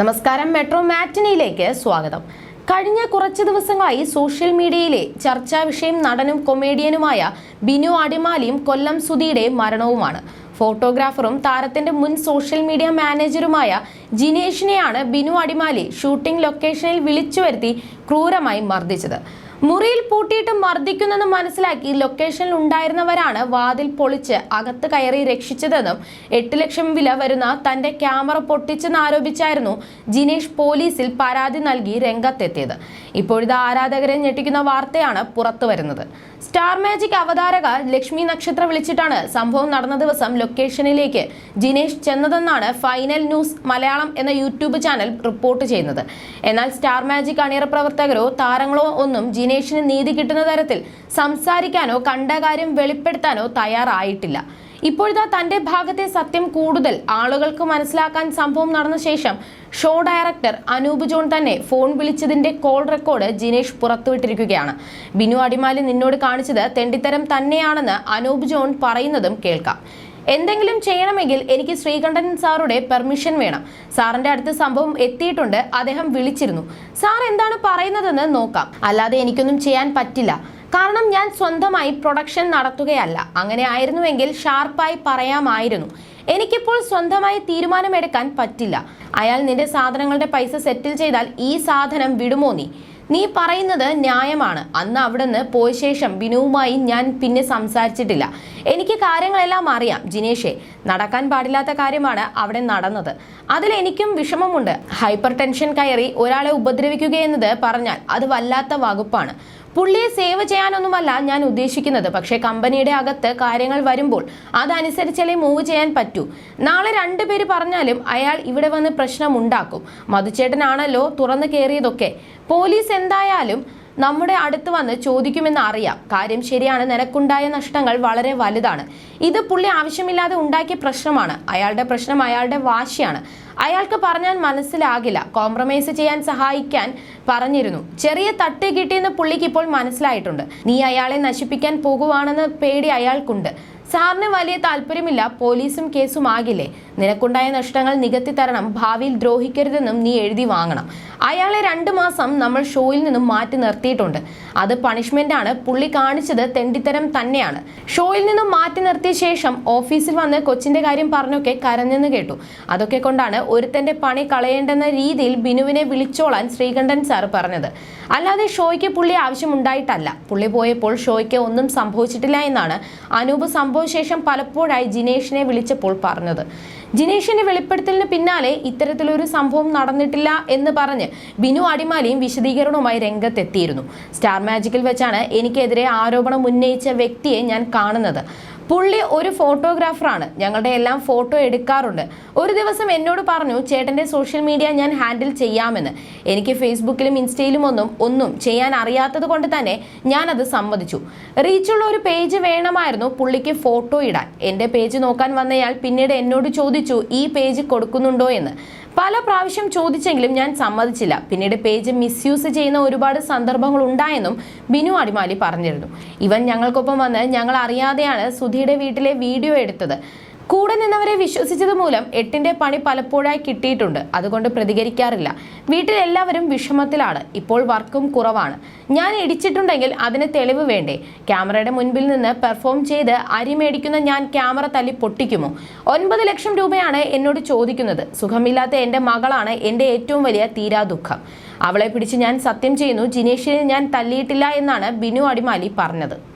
നമസ്കാരം മെട്രോ മാറ്റിനിയിലേക്ക് സ്വാഗതം. കഴിഞ്ഞ കുറച്ച് ദിവസങ്ങളായി സോഷ്യൽ മീഡിയയിലെ ചർച്ചാ വിഷയം നടനും കൊമേഡിയനുമായ ബിനു അടിമാലിയും കൊല്ലം സുധിയുടെ മരണവുമാണ്. ഫോട്ടോഗ്രാഫറും താരത്തിന്റെ മുൻ സോഷ്യൽ മീഡിയ മാനേജറുമായ ജിനേഷിനെയാണ് ബിനു അടിമാലി ഷൂട്ടിംഗ് ലൊക്കേഷനിൽ വിളിച്ചു വരുത്തി ക്രൂരമായി മർദ്ദിച്ചത്. മുറിയിൽ പൂട്ടിയിട്ട് മർദ്ദിക്കുന്നെന്ന് മനസ്സിലാക്കി ലൊക്കേഷനിൽ ഉണ്ടായിരുന്നവരാണ് വാതിൽ പൊളിച്ച് അകത്ത് കയറി രക്ഷിച്ചതെന്നും എട്ട് ലക്ഷം വില വരുന്ന തന്റെ ക്യാമറ പൊട്ടിച്ചെന്ന് ആരോപിച്ചായിരുന്നു ജിനേഷ് പോലീസിൽ പരാതി നൽകി രംഗത്തെത്തിയത്. ഇപ്പോഴത്തെ ആരാധകരെ ഞെട്ടിക്കുന്ന വാർത്തയാണ് പുറത്തു വരുന്നത്. സ്റ്റാർ മാജിക് അവതാരക ലക്ഷ്മി നക്ഷത്ര വിളിച്ചിട്ടാണ് സംഭവം നടന്ന ദിവസം ലൊക്കേഷനിലേക്ക് ജിനേഷ് ചെന്നതെന്നാണ് ഫൈനൽ ന്യൂസ് മലയാളം എന്ന യൂട്യൂബ് ചാനൽ റിപ്പോർട്ട് ചെയ്യുന്നത്. എന്നാൽ സ്റ്റാർ മാജിക് അണിയറ പ്രവർത്തകരോ താരങ്ങളോ ഒന്നും ജിനേഷിന് നീതി കിട്ടുന്ന തരത്തിൽ സംസാരിക്കാനോ കണ്ട കാര്യം വെളിപ്പെടുത്താനോ തയ്യാറായിട്ടില്ല. ഇപ്പോഴത്തെ തന്റെ ഭാഗത്തെ സത്യം കൂടുതൽ ആളുകൾക്ക് മനസ്സിലാക്കാൻ സംഭവം നടന്ന ശേഷം show director Anoop John phone phone വിളിച്ചതിന്റെ കോൾ റെക്കോർഡ് ജിനേഷ് പുറത്തുവിട്ടിരിക്കുകയാണ്. ബിനു അടിമാലി നിന്നോട് കാണിച്ചത് തെണ്ടിത്തരം തന്നെയാണെന്ന് അനൂപ് ജോൺ പറയുന്നതും കേൾക്കാം. എന്തെങ്കിലും ചെയ്യണമെങ്കിൽ എനിക്ക് ശ്രീകണ്ഠൻ സാറുടെ പെർമിഷൻ വേണം. സാറിന്റെ അടുത്ത് സംഭവം എത്തിയിട്ടുണ്ട്. അദ്ദേഹം വിളിച്ചിരുന്നു. സാർ എന്താണ് പറയുന്നതെന്ന് നോക്കാം. അല്ലാതെ എനിക്കൊന്നും ചെയ്യാൻ പറ്റില്ല. കാരണം ഞാൻ സ്വന്തമായി പ്രൊഡക്ഷൻ നടത്തുകയല്ല. അങ്ങനെ ആയിരുന്നുവെങ്കിൽ ഷാർപ്പായി പറയാമായിരുന്നു. എനിക്കിപ്പോൾ സ്വന്തമായി തീരുമാനമെടുക്കാൻ പറ്റില്ല. അയാൾ നിന്റെ സാധനങ്ങളുടെ പൈസ സെറ്റിൽ ചെയ്താൽ ഈ സാധനം വിടുമോ നീ? നീ പറയുന്നത് ന്യായമാണ്. അന്ന് അവിടുന്ന് പോയ ശേഷം ബിനുവുമായി ഞാൻ പിന്നെ സംസാരിച്ചിട്ടില്ല. എനിക്ക് കാര്യങ്ങളെല്ലാം അറിയാം ജിനേഷെ. നടക്കാൻ പാടില്ലാത്ത കാര്യമാണ് അവിടെ നടന്നത്. അതിൽ എനിക്കും വിഷമമുണ്ട്. ഹൈപ്പർ ടെൻഷൻ കയറി ഒരാളെ ഉപദ്രവിക്കുകയെന്നത് പറഞ്ഞാൽ അത് വല്ലാത്ത വകുപ്പാണ്. പുള്ളിയെ സേവ് ചെയ്യാനൊന്നുമല്ല ഞാൻ ഉദ്ദേശിക്കുന്നത്. പക്ഷേ കമ്പനിയുടെ അകത്ത് കാര്യങ്ങൾ വരുമ്പോൾ അതനുസരിച്ചല്ലേ മൂവ് ചെയ്യാൻ പറ്റൂ. നാളെ രണ്ടുപേര് പറഞ്ഞാലും അയാൾ ഇവിടെ വന്ന് പ്രശ്നം ഉണ്ടാക്കും. മധുചേട്ടനാണല്ലോ തുറന്നു കയറിയതൊക്കെ പോലീസ് എന്തായാലും നമ്മുടെ അടുത്ത് വന്ന് ചോദിക്കുമെന്ന് അറിയാം. കാര്യം ശരിയാണ് നിനക്കുണ്ടായ നഷ്ടങ്ങൾ വളരെ വലുതാണ്. ഇത് പുള്ളി ആവശ്യമില്ലാതെ ഉണ്ടാക്കിയ പ്രശ്നമാണ്. അയാളുടെ പ്രശ്നം അയാളുടെ വാശിയാണ്. അയാൾക്ക് പറഞ്ഞാൽ മനസ്സിലാകില്ല. കോംപ്രമൈസ് ചെയ്യാൻ സഹായിക്കാൻ പറഞ്ഞിരുന്നു. ചെറിയ തട്ട് കിട്ടിയെന്ന് പുള്ളിക്ക് ഇപ്പോൾ മനസ്സിലായിട്ടുണ്ട്. നീ അയാളെ നശിപ്പിക്കാൻ പോകുവാണെന്ന് പേടി അയാൾക്കുണ്ട്. സാറിന് വലിയ താല്പര്യമില്ല പോലീസും കേസും ആകില്ലേ? നിനക്കുണ്ടായ നഷ്ടങ്ങൾ നികത്തി തരണം ഭാവിയിൽ ദ്രോഹിക്കരുതെന്നും നീ എഴുതി വാങ്ങണം. അയാളെ രണ്ടു മാസം നമ്മൾ ഷോയിൽ നിന്നും മാറ്റി നിർത്തിയിട്ടുണ്ട്. അത് പണിഷ്മെന്റ് ആണ് പുള്ളി കാണിച്ചത് തെണ്ടിത്തരം തന്നെയാണ്. ഷോയിൽ നിന്നും മാറ്റി നിർത്തിയ ശേഷം ഓഫീസിൽ വന്ന് കൊച്ചിന്റെ കാര്യം പറഞ്ഞൊക്കെ കരഞ്ഞെന്ന് കേട്ടു. അതൊക്കെ കൊണ്ടാണ് ഒരുത്തന്റെ പണി കളയേണ്ടെന്ന രീതിയിൽ ബിനുവിനെ വിളിച്ചോളാൻ ശ്രീകണ്ഠൻ സാർ പറഞ്ഞത്. അല്ലാതെ ഷോയ്ക്ക് പുള്ളി ആവശ്യമുണ്ടായിട്ടല്ല. പുള്ളി പോയപ്പോൾ ഷോയ്ക്ക് ഒന്നും സംഭവിച്ചിട്ടില്ല എന്നാണ് അനൂപ് സംഭവശേഷം പലപ്പോഴായി ജിനേഷിനെ വിളിച്ചപ്പോൾ പറഞ്ഞത്. ജിനേഷിന്റെ വെളിപ്പെടുത്തലിന് പിന്നാലെ ഇത്തരത്തിലൊരു സംഭവം നടന്നിട്ടില്ല എന്ന് പറഞ്ഞ് ബിനു അടിമാലിയും വിശദീകരണവുമായി രംഗത്തെത്തിയിരുന്നു. സ്റ്റാർ മാജിക്കിൽ വെച്ചാണ് എനിക്കെതിരെ ആരോപണം ഉന്നയിച്ച വ്യക്തിയെ ഞാൻ കാണുന്നത്. പുള്ളി ഒരു ഫോട്ടോഗ്രാഫറാണ്. ഞങ്ങളുടെ എല്ലാം ഫോട്ടോ എടുക്കാറുണ്ട്. ഒരു ദിവസം എന്നോട് പറഞ്ഞു ചേട്ടന്റെ സോഷ്യൽ മീഡിയ ഞാൻ ഹാൻഡിൽ ചെയ്യാമെന്ന്. എനിക്ക് ഫേസ്ബുക്കിലും ഇൻസ്റ്റയിലും ഒന്നും ഒന്നും ചെയ്യാൻ അറിയാത്തത് കൊണ്ട് തന്നെ ഞാനത് സമ്മതിച്ചു. റീച്ചുള്ള ഒരു പേജ് വേണമായിരുന്നു പുള്ളിക്ക് ഫോട്ടോ ഇടാൻ. എന്റെ പേജ് നോക്കാൻ വന്നയാൾ പിന്നീട് എന്നോട് ചോദിച്ചു ഈ പേജ് കൊടുക്കുന്നുണ്ടോ? എന്ന്. പല പ്രാവശ്യം ചോദിച്ചെങ്കിലും ഞാൻ സമ്മതിച്ചില്ല. പിന്നീട് പേജ് മിസ്യൂസ് ചെയ്യുന്ന ഒരുപാട് സന്ദർഭങ്ങൾ ഉണ്ടായെന്നും ബിനു അടിമാലി പറഞ്ഞിരുന്നു. ഇവൻ ഞങ്ങൾക്കൊപ്പം വന്ന് ഞങ്ങൾ അറിയാതെയാണ് സുധിയുടെ വീട്ടിലെ വീഡിയോ എടുത്തത്. കൂടെ നിന്നവരെ വിശ്വസിച്ചത് മൂലം എട്ടിന്റെ പണി പലപ്പോഴായി കിട്ടിയിട്ടുണ്ട്. അതുകൊണ്ട് പ്രതികരിക്കാറില്ല. വീട്ടിൽ എല്ലാവരും വിഷമത്തിലാണ്. ഇപ്പോൾ വർക്കും കുറവാണ്. ഞാൻ ഇടിച്ചിട്ടുണ്ടെങ്കിൽ അതിന് തെളിവ് വേണ്ടേ? ക്യാമറയുടെ മുൻപിൽ നിന്ന് പെർഫോം ചെയ്ത് അരി മേടിക്കുന്ന ഞാൻ ക്യാമറ തല്ലി പൊട്ടിക്കുമോ? ഒൻപത് ലക്ഷം രൂപയാണ് എന്നോട് ചോദിക്കുന്നത്. സുഖമില്ലാത്ത എന്റെ മകളാണ് എന്റെ ഏറ്റവും വലിയ തീരാ ദുഃഖം അവളെ പിടിച്ച് ഞാൻ സത്യം ചെയ്യുന്നു. ജിനേഷിനെ ഞാൻ തല്ലിയിട്ടില്ല എന്നാണ് ബിനു അടിമാലി പറഞ്ഞത്.